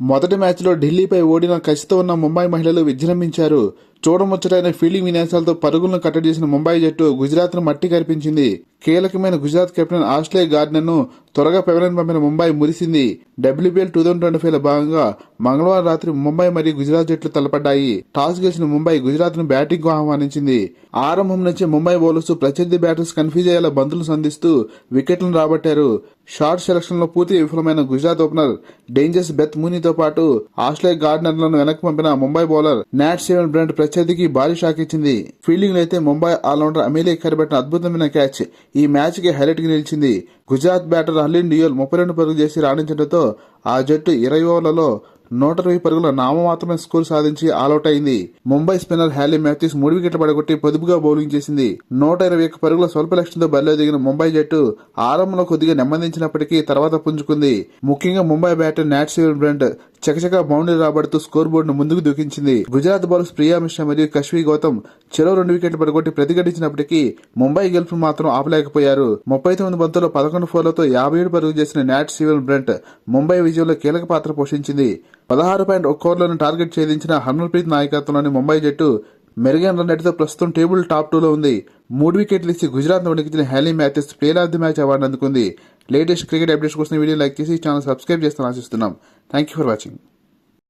మొదటి మ్యాచ్లో ఢిల్లీపై ఓడిన కసితో ఉన్న ముంబై మహిళలు విజృంభించారు. చూడముచ్చటైన ఫీల్డింగ్ విన్యాసాలతో పరుగులను కట్టడి చేసిన ముంబై జట్టు గుజరాత్ను మట్టి కనిపించింది కీలకమైన గుజరాత్ కెప్టెన్ ఆస్ట్రే గార్డెన్ను త్వరగా పెవలన్ పంపిన ముంబై మురిసింది. డబ్ల్యూబీఎల్ టూ థౌసండ్ ట్వంటీ ఫైవ్లో భాగంగా మంగళవారం రాత్రి ముంబై మరియు గుజరాత్ జట్లు తలపడ్డాయి. టాస్ గెలిచిన ముంబై గుజరాత్ను బ్యాటింగ్కు ఆహ్వానించింది. ఆరంభం నుంచి ముంబై బౌలర్స్ ప్రత్యర్థి బ్యాటర్స్ కన్ఫ్యూజ్ అయ్యేలా బంతులు సంధిస్తూ వికెట్లను రాబట్టారు. షార్ట్ సెలక్షన్లో పూర్తి విఫలమైన గుజరాత్ ఓపెనర్ డేంజర్స్ బెత్ మూనీతో పాటు ఆస్ట్రే గార్డెనర్లను వెనక్కి పంపిన Mumbai bowler Nat Sciver Brunt ప్రత్యర్థికి భారీ షాక్ ఇచ్చింది. ఫీల్డింగ్ అయితే ముంబై ఆల్రౌండర్ అమీలే కరిబెట్టిన అద్భుతమైన క్యాచ్. ఈ మ్యాచ్కి హైలైట్గా నిలిచింది. గుజరాత్ బ్యాటర్ హర్లిన్ డియోల్ ముప్పై రెండు పరుగులు చేసి రాణించడంతో ఆ జట్టు ఇరవై ఓవర్లలో నూట ఇరవై పరుగుల నామమాత్రమే స్కోర్ సాధించి ఆల్అౌట్ అయింది. ముంబై స్పిన్నర్ హ్యాలీ మ్యాథ్యూస్ మూడు వికెట్లు పడగొట్టి పొదుపుగా బౌలింగ్ చేసింది. నూట ఇరవై ఒక్క పరుగుల స్వల్ప లక్ష్యంతో బరిలో దిగిన ముంబై జట్టు ఆరంభంలో కొద్దిగా నెమ్మదించినప్పటికీ తర్వాత పుంజుకుంది. ముఖ్యంగా ముంబై బ్యాటర్ నాట్ బ్రంట్ చకచకా బౌండరీ రాబడుతూ స్కోర్ బోర్డును ముందుకు దూకించింది. గుజరాత్ బౌలర్స్ ప్రియా మిశ్రా మరియు కశ్వి గౌతమ్ చెరో రెండు వికెట్లు పడగొట్టి ప్రతిఘటించినప్పటికీ ముంబై గెలుపు మాత్రం ఆపలేకపోయారు. ముప్పై తొమ్మిది బంతుల్లో పదకొండు ఫోర్లతో యాభై ఏడు పరుగులు చేసిన నాట్ సివెన్ బ్రెంట్ ముంబై విజయంలో కీలక పాత్ర పోషించింది. పదహారు పాయింట్ ఒక్క ఓవర్లను టార్గెట్ ఛేదించిన హర్మల్ప్రీత్ నాయకత్వంలోని ముంబై జట్టు మెరుగైన రన్ రేటుతో ప్రస్తుతం టేబుల్ టాప్ టూలో ఉంది. మూడు వికెట్లు ఇచ్చి Gujarat వణికించిన Hayley Matthews player of the match award అందుకుంది. లేటెస్ట్ క్రికెట్ అప్డేట్స్ కోసం వీడియో లైక్ చేసి ఛానల్ సబ్స్క్రైబ్ చేస్తాను ఆశిస్తున్నాం. Thank you for watching